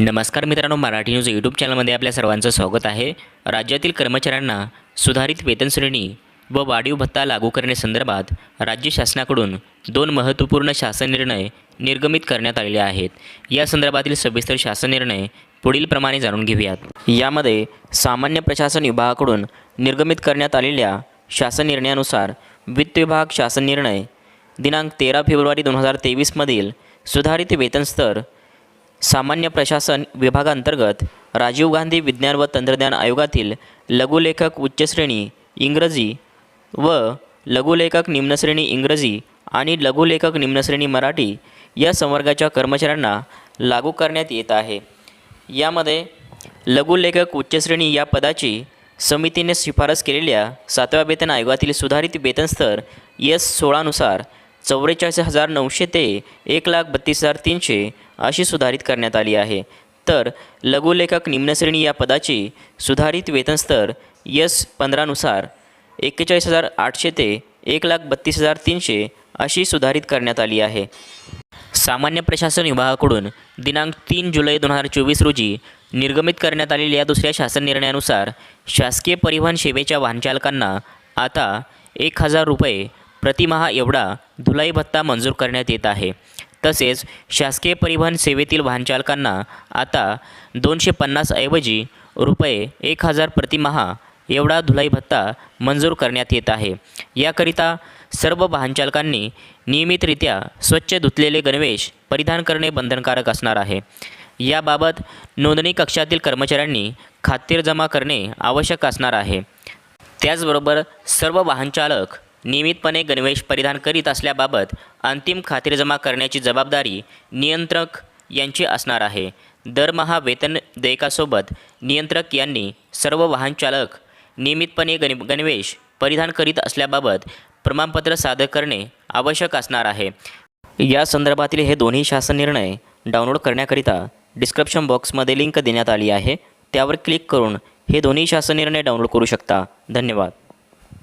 नमस्कार मित्रांनो Marathi news YouTube चॅनलमध्ये आपल्या सर्वांचं स्वागत आहे. राज्यातील कर्मचाऱ्यांना सुधारित वेतन श्रेणी व वाढीव भत्ता लागू करण्यासंदर्भात राज्य शासनाकडून दोन महत्त्वपूर्ण शासन निर्णय निर्गमित करण्यात आलेले आहेत. या संदर्भातील सविस्तर शासन निर्णय पुढीलप्रमाणे जाणून घेऊयात. यामध्ये सामान्य प्रशासन विभागाकडून निर्गमित करण्यात आलेल्या शासन निर्णयानुसार वित्त विभाग शासन निर्णय दिनांक तेरा फेब्रुवारी दोन हजार तेवीसमधील सुधारित वेतन स्तर सामान्य प्रशासन विभागांतर्गत राजीव गांधी विज्ञान व तंत्रज्ञान आयोगातील लघुलेखक उच्च श्रेणी इंग्रजी व लघुलेखक निम्नश्रेणी इंग्रजी आणि लघुलेखक निम्नश्रेणी मराठी या संवर्गाच्या कर्मचाऱ्यांना लागू करण्यात येत आहे. यामध्ये लघुलेखक उच्चश्रेणी या पदाची समितीने शिफारस केलेल्या सातव्या वेतन आयोगातील सुधारित वेतनस्तर एस सोळानुसार चौवेचाळीस हजार नऊशे ते एक लाख बत्तीस हजार तीनशे अशी सुधारित करण्यात आली आहे. तर लघुलेखक निम्नश्रेणी या पदाची सुधारित वेतनस्तर यस पंधरानुसार एक्केचाळीस हजार आठशे ते एक लाख बत्तीस हजार तीनशे अशी सुधारित करण्यात आली आहे. सामान्य प्रशासन विभागाकडून दिनांक तीन जुलै दोन हजार चोवीस रोजी निर्गमित करण्यात आलेल्या दुसऱ्या शासन निर्णयानुसार शासकीय परिवहन सेवेच्या वाहनचालकांना आता एक हजार रुपये प्रतिमाहा एवढा धुलाई भत्ता मंजूर करण्यात येत आहे. तसेच शासकीय परिवहन सेवेतील वाहनचालकांना आता दोनशे पन्नासऐवजी रुपये एक हजार प्रतिमाहा एवढा धुलाई भत्ता मंजूर करण्यात येत आहे. याकरिता सर्व वाहनचालकांनी नियमितरित्या स्वच्छ धुतलेले गणवेश परिधान करणे बंधनकारक असणार आहे. याबाबत नोंदणी कक्षातील कर्मचाऱ्यांनी खातीर जमा करणे आवश्यक असणार आहे. त्याचबरोबर सर्व वाहनचालक नियमितपणे गणवेश परिधान करीत असल्याबाबत अंतिम खातीरजमा करण्याची जबाबदारी नियंत्रक यांची असणार आहे. दरमहा वेतन देयकासोबत नियंत्रक यांनी सर्व वाहनचालक नियमितपणे गण गणवेश परिधान करीत असल्याबाबत प्रमाणपत्र सादर करणे आवश्यक असणार आहे. या संदर्भातील हे दोन्ही शासन निर्णय डाउनलोड करण्याकरिता डिस्क्रिप्शन बॉक्समध्ये लिंक देण्यात आली आहे. त्यावर क्लिक करून हे दोन्ही शासन निर्णय डाउनलोड करू शकता. धन्यवाद.